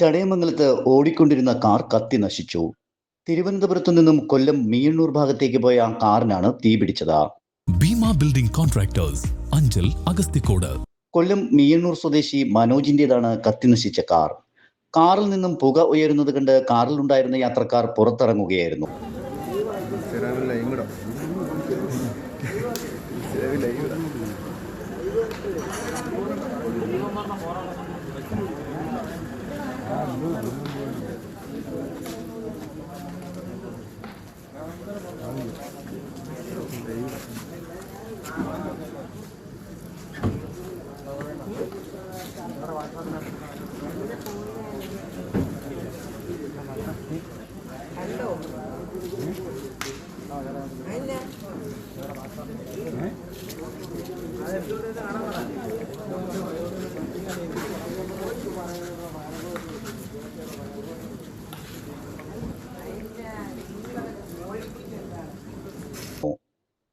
ചടയമംഗലത്ത് ഓടിക്കൊണ്ടിരുന്ന കാർ കത്തി നശിച്ചു. തിരുവനന്തപുരത്തു നിന്നും കൊല്ലം മീയണ്ണൂർ ഭാഗത്തേക്ക് പോയ ആ കാറിനാണ് തീപിടിച്ചത് ഭീമ ബിൽഡിംഗ് കോൺട്രാക്ടേഴ്സ് അഞ്ചൽ അഗസ്തിക്കോട്. കൊല്ലം മീയണ്ണൂർ സ്വദേശി മനോജിന്റേതാണ് കത്തി നശിച്ച കാർ. കാറിൽ നിന്നും പുക ഉയരുന്നത് കണ്ട് കാറിലുണ്ടായിരുന്ന യാത്രക്കാർ പുറത്തിറങ്ങുകയായിരുന്നു.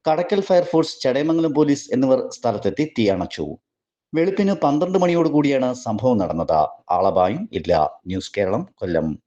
Kadakkal fire force Chadayamangalam police എന്നിവർ സ്ഥലത്തെത്തി തീയണച്ചു. വെളുപ്പിന് പന്ത്രണ്ട് മണിയോടുകൂടിയാണ് സംഭവം നടന്നത്. ആളപായം ഇല്ല. ന്യൂസ് കേരളം കൊല്ലം.